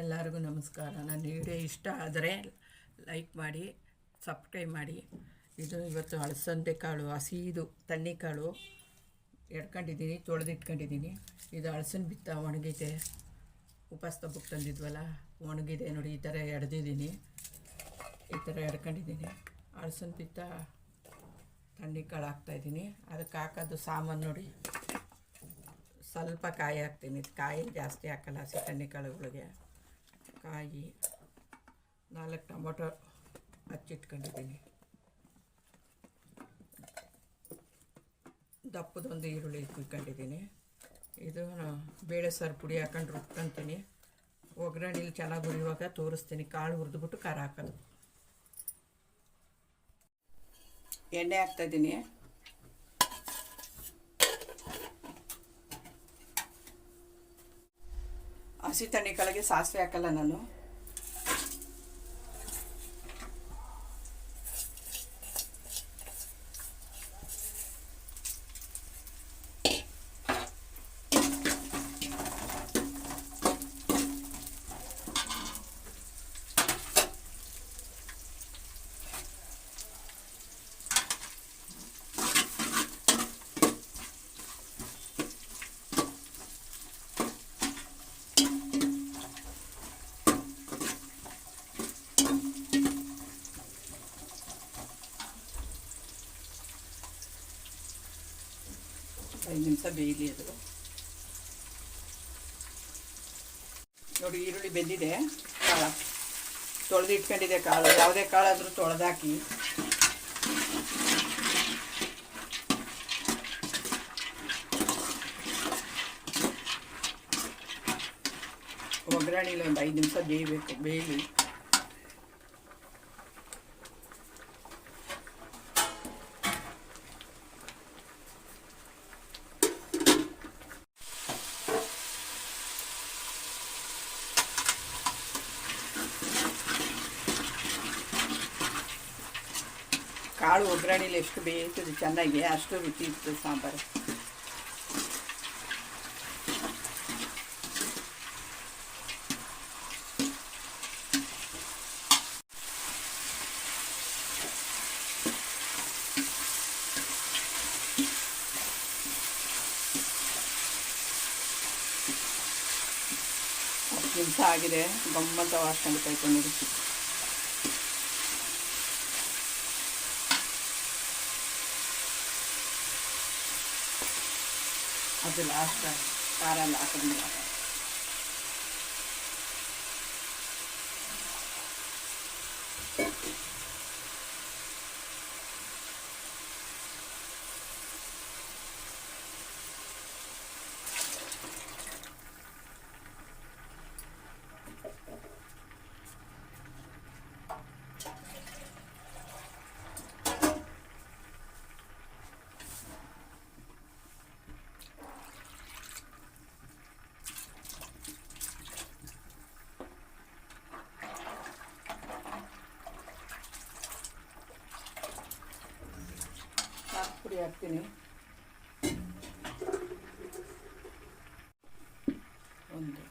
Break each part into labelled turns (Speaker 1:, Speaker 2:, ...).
Speaker 1: ಎಲ್ಲರಿಗೂ ನಮಸ್ಕಾರ. ನನ್ನ ವಿಡಿಯೋ ಇಷ್ಟ ಆದರೆ ಲೈಕ್ ಮಾಡಿ, ಸಬ್ಸ್ಕ್ರೈಬ್ ಮಾಡಿ. ಇದು ಇವತ್ತು ಅಳಸಂದೆ ಕಾಳು ಹಸಿದು ತಣ್ಣಿ ಕಾಳು ಎಡ್ಕೊಂಡಿದ್ದೀನಿ ತೊಳೆದಿಟ್ಕೊಂಡಿದ್ದೀನಿ. ಇದು ಅಳಸನ್ ಬಿತ್ತ ಒಣಗಿದೆ. ಉಪವಾಸ ತಬ್ಬಕ್ಕೆ ತಂದಿದ್ವಲ್ಲ, ಒಣಗಿದೆ ನೋಡಿ, ಈ ಥರ ಎಡ್ದಿದ್ದೀನಿ ಈ ಥರ ಎಡ್ಕೊಂಡಿದ್ದೀನಿ ಅಳಸನ್ ಬಿತ್ತ ತಣ್ಣಿ ಕಾಳು ಹಾಕ್ತಾಯಿದ್ದೀನಿ. ಅದಕ್ಕೆ ಹಾಕೋದು ಸಾಮಾನು ನೋಡಿ. ಸ್ವಲ್ಪ ಕಾಯಿ ಹಾಕ್ತೀನಿ. ಕಾಯಿ ಜಾಸ್ತಿ ಹಾಕಲ್ಲ ಹಸಿ ತಣ್ಣಿ ಕಾಳುಗಳಿಗೆ ಕಾಯಿ ನಾಲ್ಕು ಟೊಮೊಟೊ ಹಚ್ಚಿಟ್ಕೊಂಡಿದ್ದೀನಿ. ದಪ್ಪದೊಂದು ಈರುಳ್ಳಿ ಇಟ್ಕೊಂಡಿದ್ದೀನಿ. ಇದು ಬೇಳೆ ಸಾರು ಪುಡಿ ಹಾಕೊಂಡು ರುಬ್ಕೊಂತೀನಿ. ಒಗ್ಗರಣೆಲಿ ಚೆನ್ನಾಗಿ ಹುರಿಯುವಾಗ ತೋರಿಸ್ತೀನಿ. ಕಾಳು ಹುರಿದ್ಬಿಟ್ಟು ಖಾರ ಹಾಕೋದು. ಎಣ್ಣೆ ಹಾಕ್ತಾಯಿದ್ದೀನಿ ಹಸಿ ತಣ್ಣಿ ಕಾಳಿಗೆ ಸಾಸಿವೆ ಹಾಕಲ್ಲ ನಾನು ಐದು ನಿಮಿಷ ಬೇಯಲಿ ಅದು ನೋಡಿ ಈರುಳ್ಳಿ ಬೆಂದಿದೆ, ಕಾಳ. ತೊಳೆದು ಇಟ್ಕೊಂಡಿದೆ ಕಾಳು. ಯಾವುದೇ ಕಾಳಾದರೂ ತೊಳೆದಾಕಿ. ಒಗ್ಗರಣೆಲಿ ಒಂದು ಐದು ನಿಮಿಷ ಬೇಯಬೇಕು, ಬೇಯಲಿ. ಕಾಳು ಒಗ್ಗರಣೆಲಿ ಎಷ್ಟು ಬೇಯ್ತದೆ ಚೆನ್ನಾಗಿ ಅಷ್ಟು ರುಚಿ ಇತ್ತು ಸಾಂಬಾರು. ನಿಮಿಷ ಆಗಿದೆ ಗಮ್ಮಂತ ವಾಸನೆ ನೋಡಿ ಅದು ಲಾಸ್ಟ್ ಖಾರ ಎಲ್ಲ ಹಾಕಿದ್ಮೇಲೆ ಖಾರ ಪುಡಿ ಹಾಕ್ತೀನಿ. ಒಂದು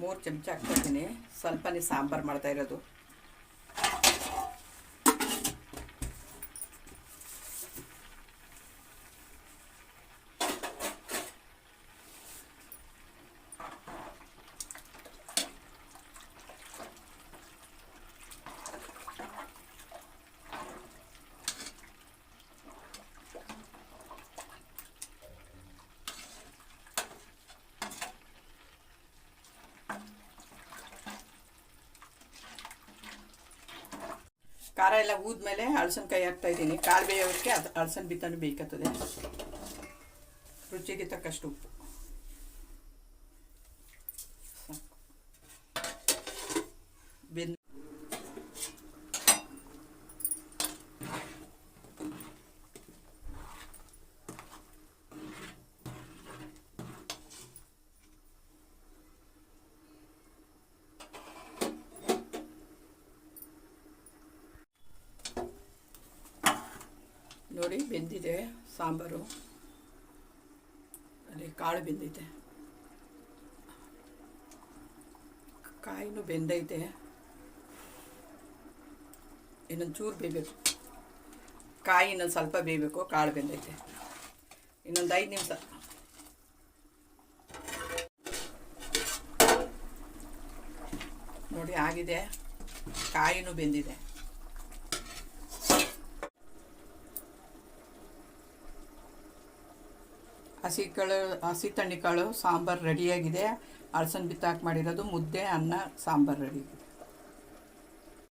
Speaker 1: ಮೂರು ಚಮಚ ಹಾಕ್ತೀನಿ ಸ್ವಲ್ಪನೇ ಸಾಂಬಾರು ಮಾಡ್ತಾ ಇರೋದು. ಖಾರ ಎಲ್ಲ ಊದ್ಮೇಲೆ ಹಳಸನ್ಕಾಯಿ ಹಾಕ್ತಾ ಇದ್ದೀನಿ. ಕಾಲು ಬೇಯೋದಕ್ಕೆ ಅದು ಹಳಸನ್ ಬಿತ್ತನೂ ಬೇಕಾಗ್ತದೆ. ರುಚಿಗೆ ತಕ್ಕಷ್ಟು ಉಪ್ಪು. ನೋಡಿ ಬೆಂದಿದೆ ಸಾಂಬಾರು. ಅಲ್ಲಿ ಕಾಳು ಬೆಂದಿದೆ. ಕಾಯಿನೂ ಬೆಂದೈತೆ. ಇನ್ನೊಂದು ಚೂರು ಬೇಯಬೇಕು. ಕಾಯಿ ಇನ್ನೊಂದು ಸ್ವಲ್ಪ ಬೇಯಬೇಕು, ಕಾಳು ಬೆಂದೈತೆ. ಇನ್ನೊಂದು ಐದು ನಿಮಿಷ. ನೋಡಿ, ಆಗಿದೆ. ಕಾಯಿನೂ ಬೆಂದಿದೆ. ಹಸಿ ಕಾಳು ಹಸಿ ತಣ್ಣಿಕಾಳು ಸಾಂಬಾರು ರೆಡಿಯಾಗಿದೆ. ಅಳಸನ್ ಬಿತ್ತಾಕ್ ಮಾಡಿರೋದು ಮುದ್ದೆ ಅನ್ನ ಸಾಂಬಾರು ರೆಡಿ.